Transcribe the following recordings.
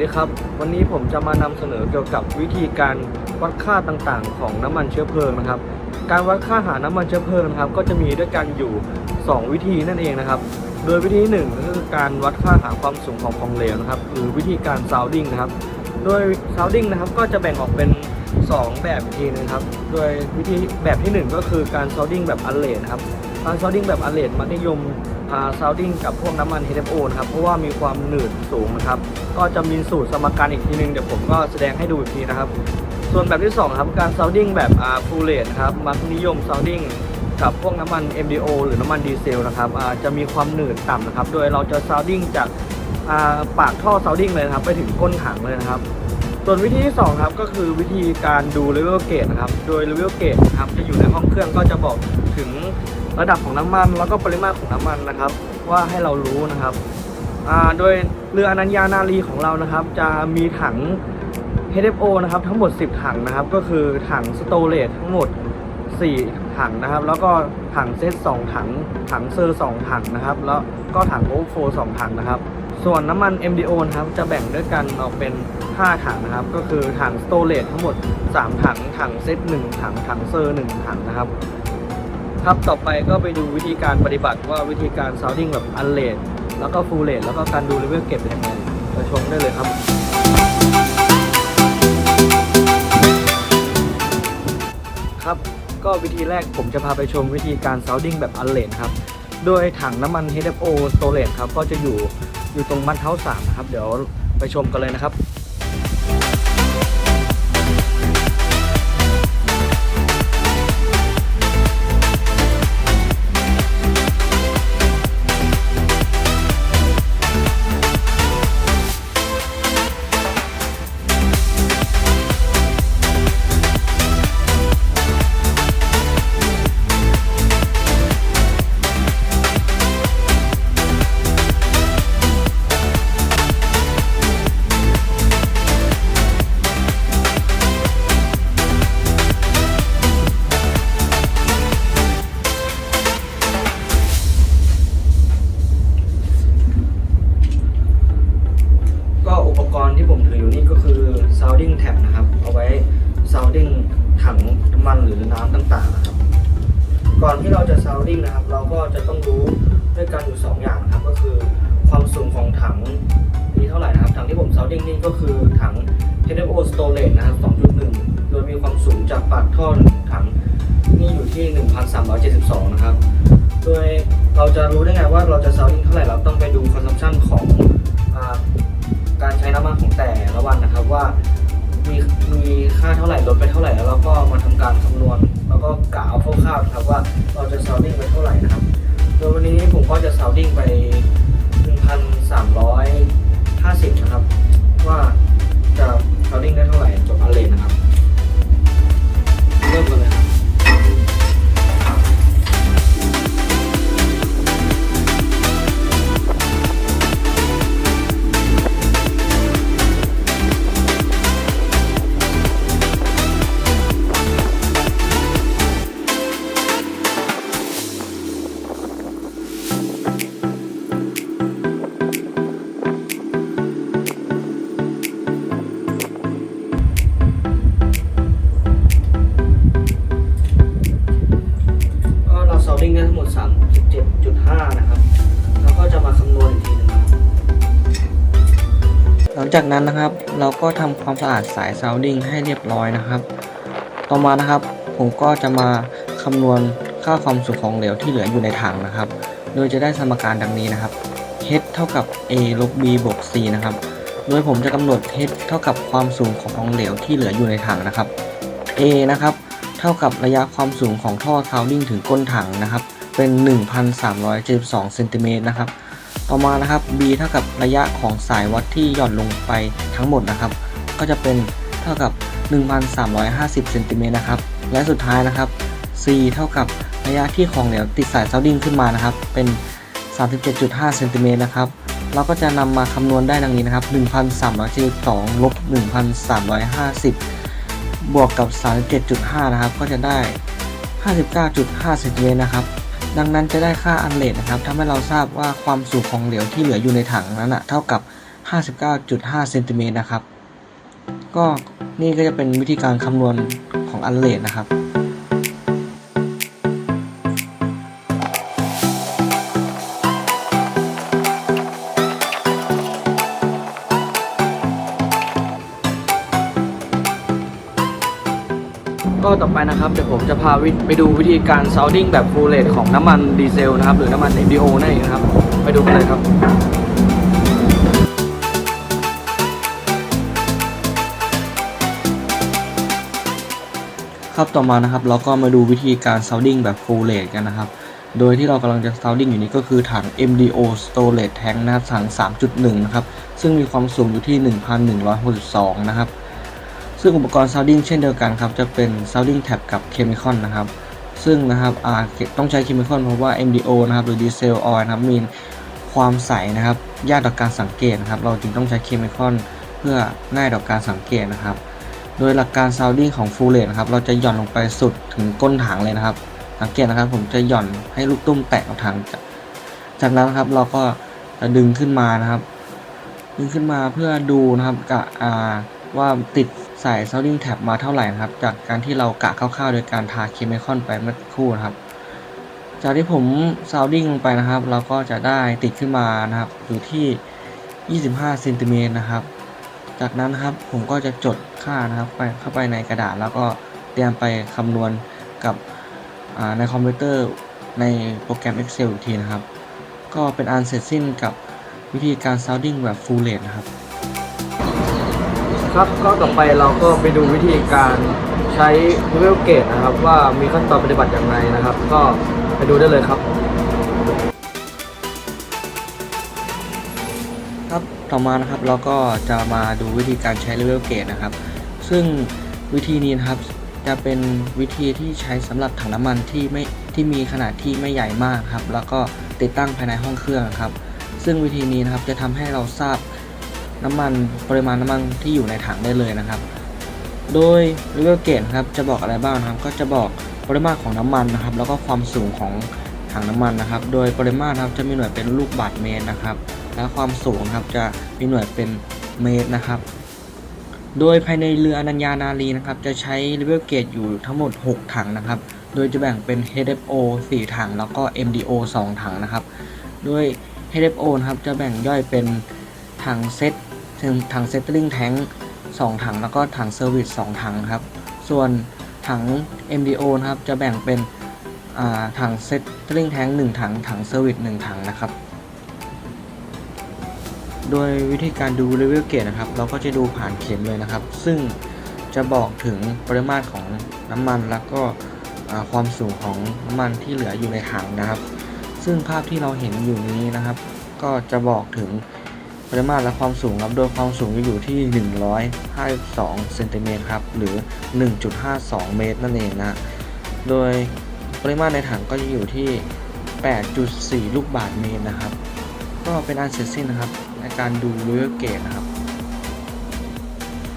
ดีครับ วันนี้ผมจะมานำเสนอเกี่ยวกับวิธีการวัดค่าต่างๆ ของน้ำมันเชื้อเพลิงนะครับ การวัดค่าหาน้ำมันเชื้อเพลิงนะครับ ก็จะมีด้วยกันอยู่ 2 วิธีนั่นเองนะครับ โดยวิธีหนึ่งก็คือการวัดค่าหาความสูงของของเหลวนะครับหรือวิธีการซาวดิ้งนะครับ โดยซาวดิ้งนะครับก็จะแบ่งออกเป็น 2 แบบทีนึงครับ โดยวิธีแบบที่ 1 ก็คือการซาวดิ้งแบบอันเลนครับ การซาวดิ้งแบบอันเลนมักนิยมซาวดิ้งกับพวกน้ำมัน HFO นะครับ เพราะว่ามีความหนืดสูงนะครับ ก็จะมีสูตรสมการอีกทีนึง เดี๋ยวผมก็แสดงให้ดูอีกทีนะครับ ส่วนแบบที่ 2 ครับ การซาวดิ้งแบบฟูลเลตนครับ มักนิยมซาวดิ้งกับพวกน้ำมัน MDO หรือน้ำมันดีเซลนะครับจะมีความหนืดต่ำนะครับ โดยเราจะซาวดิ้งจากาปากท่อซาวดิ้งเลยนะครับ ไปถึงก้นถังเลยนะครับ ส่วนวิธีที่ 2 ครับ ก็คือวิธีการดูเลเวลเก e นะครับ โดยเลเวลเก e นะครับจะอยู่ในห้องเครื่องก็จะบอกถึง ระดับของน้ำมัน แล้วก็ปริมาตรของน้ำมันนะครับ ว่าให้เรารู้นะครับโดยเรืออนัญญานารีของเรานะครับ จะมีถัง HFO นะครับทั้งหมด 10 ถังนะครับ ก็คือถังสโตรเลตทั้งหมด 4 ถังนะครับ แล้วก็ถังเซต2ถัง ถังเซอร์ 2 ถังนะครับ แล้วก็ถังโอเวอร์โฟ2ถังนะครับ ส่วนน้ำมัน MDO นะครับจะแบ่งด้วยกันออกเป็น 5 ถังนะครับ ก็คือถังสโตรเลตทั้งหมด 3 ถัง ถังเซต1ถัง ถังเซอร์ 1 ถังนะครับ ครับต่อไปก็ไปดูวิธีการปฏิบัติว่าวิธีการซาวดิ้งแบบอันเลดแล้วก็ฟูลเลดแล้วก็การดูเลเวลเก็บเป็นยังไงไปชมได้เลยครับ ครับก็วิธีแรกผมจะพาไปชมวิธีการซาวดิ้งแบบอันเลนครับ โดยถังน้ำมัน HFO storage ครับก็จะอยู่อยู่ตรงมัดเท้าสามนะครับ เดี๋ยวไปชมกันเลยนะครับ ที่เราจะ sounding นะครับ เราก็จะต้องรู้ด้วยกันอยู่ 2 อย่างนะครับ ก็คือความสูงของถังนี้เท่าไหร่นะครับถังที่ผม sounding นี่ก็คือถัง HFO storage นะครับ 2.1 โดยมีความสูงจากปากท่อนถังนี่อยู่ที่ 1,372 นะครับ โดยเราจะรู้ได้ไงว่าเราจะ sounding เท่าไหร่เราต้องไปดู consumption ของอการใช้น้ำมันของแต่ละวันนะครับว่า มีมีค่าเท่าไหร่ลดไปเท่าไหร่แล้วเราก็มาทำการคำนวณ แล้วก็กะเอาคร่าวๆนะครับว่าเราจะซาวดิ้งไปเท่าไหร่นะครับ โดยวันนี้ผมก็จะซาวดิ้งไป 1,350 นะครับ ว่าจะซาวดิ้งได้เท่าไหร่จบอันเลนนะครับ เริ่มกันเลย จากนั้นนะครับเราก็ทำความสะอาดสายซาวดิ้งให้เรียบร้อยนะครับ ต่อมานะครับผมก็จะมาคำนวณค่าความสุขของเหลวที่เหลืออยู่ในถังนะครับ โดยจะได้สมการดังนี้นะครับ h เท่ากับ a ลบ b บวก c นะครับ โดยผมจะกำหนด h เท่ากับความสูงของของเหลวที่เหลืออยู่ในถังนะครับ a นะครับเท่ากับระยะความสูงของท่อซาวดิ้งถึงก้นถังนะครับ เป็น 1,372เซนติเมตรนะครับ ต่อมานะครับ b เท่ากับระยะของสายวัดที่หย่อนลงไปทั้งหมดนะครับ ก็จะเป็นเท่ากับ 1,350เซนติเมตรนะครับ และสุดท้ายนะครับ c เท่ากับระยะที่ของเหลวติดสายซาวดิ้งขึ้นมานะครับ เป็น 37.5เซนติเมตรนะครับ เราก็จะนำมาคำนวณได้ดังนี้นะครับ 1,372ลบ1,350 บวกกับ 37.5 นะครับ ก็จะได้ 59.5เซนติเมตรนะครับ ดังนั้นจะได้ค่าอันเลทนะครับทำให้เราทราบว่าความสูงของเหลวที่เหลืออยู่ในถังนั้นนะเท่ากับ 59.5เซนติเมตรนะครับ ก็นี่ก็จะเป็นวิธีการคำนวณของอันเลดนะครับ ก็ต่อไปนะครับเดี๋ยวผมจะพาวิไปดูวิธีการซาวดิ้งแบบฟูลเลตของน้ำมันดีเซลนะครับ หรือน้ำมัน MDO นั่นเองนะครับ ไปดูกันเลยครับครับต่อมานะครับเราก็มาดูวิธีการซาวดิ้งแบบฟูลเลตกันนะครับ โดยที่เรากำลังจะซาวดิ้งอยู่นี้ก็คือถัง MDO Storage Tank นะครับถัง 3.1 นะครับ ซึ่งมีความสูงอยู่ที่ 1,162 นะครับ ซึ่งอุปกรณ์ซาวดิ้งเช่นเดียวกันครับจะเป็นซาวดิ้งแท็บกับเคมีคอนนะครับซึ่งนะครับต้องใช้เคมีคอนเพราะว่า MDO นะครับหรือดีเซลออยล์นะครับมีความใสนะครับยากต่อการสังเกตนะครับเราจึงต้องใช้เคมีคอนเพื่อง่ายต่อการสังเกตนะครับ โดยหลักการซาวดิ้งของฟูลเลตนะครับเราจะหย่อนลงไปสุดถึงก้นถังเลยนะครับ สังเกตนะครับผมจะหย่อนให้ลูกตุ้มแตะกับถังจากจากนั้นครับเราก็จะดึงขึ้นมานะครับ ดึงขึ้นมาเพื่อดูนะครับกะอ่าว่าติด ใสายซาวดิ้งแท็บมาเท่าไหร่นะครับ จากการที่เรากะคร่าวๆ โดยการทาเคมีคอนไปเมื่อครู่นะครับ จากที่ผมซาวดิ้งลงไปนะครับ เราก็จะได้ติดขึ้นมานะครับ อยู่ที่ 25เซนติเมตรนะครับ จากนั้นนะครับผมก็จะจดค่านะครับไปเข้าไปในกระดาษ แล้วก็เตรียมไปคำนวณกับในคอมพิวเตอร์ในโปรแกรม Excel อีกทีนะครับ ก็เป็นอันเสร็จสิ้นกับวิธีการ sounding แบบ full rate นะครับ ครับก็ต่อไปเราก็ไปดูวิธีการใช้ level gate นะครับ ว่ามีขั้นตอนปฏิบัติอย่างไรนะครับ ก็ไปดูได้เลยครับ ครับต่อมานะครับเราก็จะมาดูวิธีการใช้ level gauge นะครับ ซึ่งวิธีนี้นะครับจะเป็นวิธีที่ใช้สำหรับถังน้ำมันที่ไม่ที่มีขนาดที่ไม่ใหญ่มากครับ แล้วก็ติดตั้งภายในห้องเครื่องครับ ซึ่งวิธีนี้นะครับจะทำให้เราทราบ น้ำมันปริมาณน้ำมันที่อยู่ในถังได้เลยนะครับ โดย level gauge นครับจะบอกอะไรบ้างครับ ก็จะบอกปริมาตรของน้ำมันนะครับ แล้วก็ความสูงของถังน้ำมันนะครับ โดยปริมาตรครับจะมีหน่วยเป็นลูกบาศก์เมตรนะครับ และความสูงครับจะมีหน่วยเป็นเมตรนะครับ โดยภายในเรืออนัญญานารีนะครับ จะใช้ level gauge อยู่ทั้งหมด 6 ถังนะครับ โดยจะแบ่งเป็น HFO 4 ถัง แล้วก็ MDO 2 ถังนะครับ โดย HFO นะครับจะแบ่งย่อยเป็นถังเซต ถังเซตติ้งแทง2ถังแล้วก็ถังเซอร์วิส2ถังครับ ส่วนถัง MDO นะครับจะแบ่งเป็นถังเซตติ้งแทง1ถังถังเซอร์วิส1ถังนะครับ โดยวิธีการดู level gauge นะครับ เราก็จะดูผ่านเข็มเลยนะครับ ซึ่งจะบอกถึงปริมาตรของน้ำมันแล้วก็ความสูงของน้ำมันที่เหลืออยู่ในถังนะครับ ซึ่งภาพที่เราเห็นอยู่นี้นะครับ ก็จะบอกถึง ปริมาตรและความสูงครับ โดยความสูงจะอยู่ที่ 152เซนติเมตรครับ หรือ 1.52 เมตรนั่นเองนะ โดยปริมาตรในถังก็จะอยู่ที่ 8.4 ลูกบาศก์เมตรนะครับ ก็เป็นอันเสร็จสิ้นนะครับ ในการดู level gauge นะครับ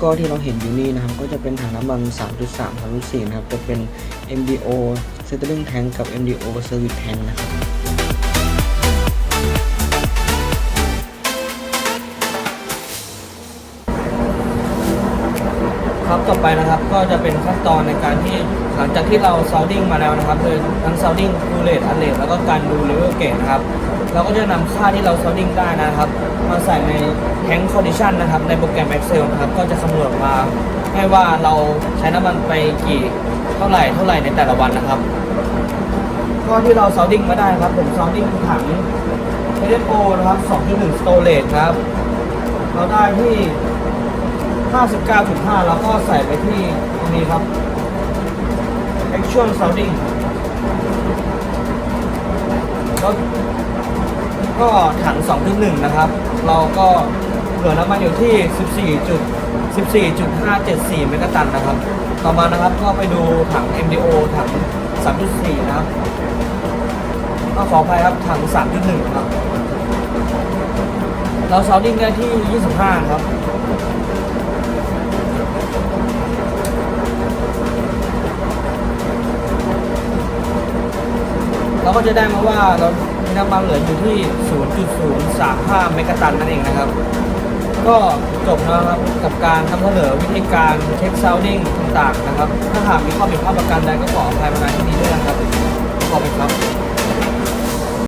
ก็ที่เราเห็นอยู่นี่นะครับ ก็จะเป็นถังน้ำมัน 3.3 3.4 นะครับ จะเป็น MDO settling tank กับ MDO service tank นะครับ ไปนะครับ ก็จะเป็นขั้นตอนในการที่หลังจากที่เราซาวดิ้งมาแล้วนะครับคือทั้งซาวดิ้งฟูเลตอันเลตแล้วก็การดูเลเวลเกตครับเราก็จะนำค่าที่เราซาวดิ้งได้นะครับ มาใส่ในแทงค์คอนดิชันนะครับ ในโปรแกรม Excel นะครับ ก็จะคำนวณออกมาให้ว่าเราใช้น้ำมันไปกี่เท่าไหร่เท่าไหร่ในแต่ละวันนะครับข้อที่เราซาวดิ้งมาได้ครับ ผมซาวดิ้งถังเอเดโอนะครับ2.1 storage ครับ เราได้ที่ 59.5 แล้วก็ใส่ไปที่ตรงนี้ครับ actual sounding แล้วก็ถัง 2.1 นะครับ เราก็เหลือน้ำมันอยู่ที่ 14จุด14.574 เมกะตันนะครับ ต่อมานะครับก็ไปดูถัง MDO ถัง 3.4 นะครับก็ขออภัยครับถัง 3.1 ครับ เราซาวดิ้งได้ที่ 25 ครับ ก็จะได้มาว่าเรามีน้ำมันเหลืออยู่ที่ 0.035เมกะตันนั่นเองนะครับ ก็จบแล้วนะครับกับการนำเสนอวิธีการเช็คซาวดิ้งต่างๆนะครับ ถ้าหากมีข้อผิดพลาดประการใดก็ขออภัยมาณที่นี้ด้วยนะครับขอบคุณครับ